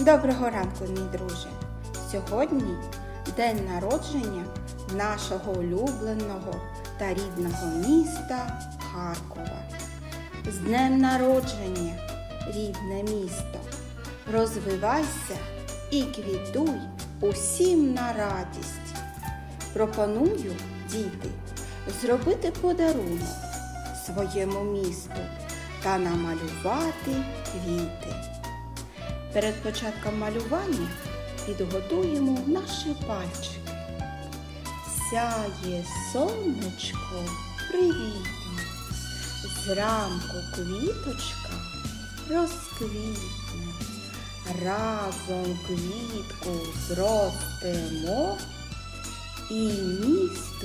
Доброго ранку, мій друже. Сьогодні день народження нашого улюбленого та рідного міста Харкова. З днем народження, рідне місто. Розвивайся і квітуй усім на радість. Пропоную, діти, зробити подарунок своєму місту та намалювати квіти. Перед початком малювання підготуємо наші пальчики. Сяє сонечко привітне, зранку квіточка розквітне, разом квітку зростемо. І місту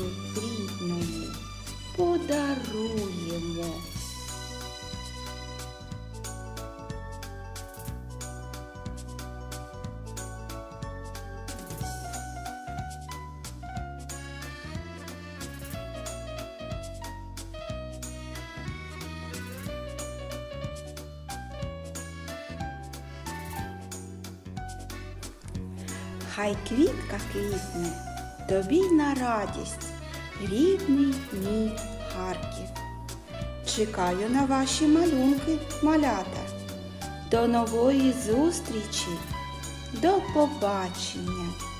Хай квітка квітне, тобі на радість, рідний мій Харків. Чекаю на ваші малюнки, малята. До нової зустрічі, до побачення!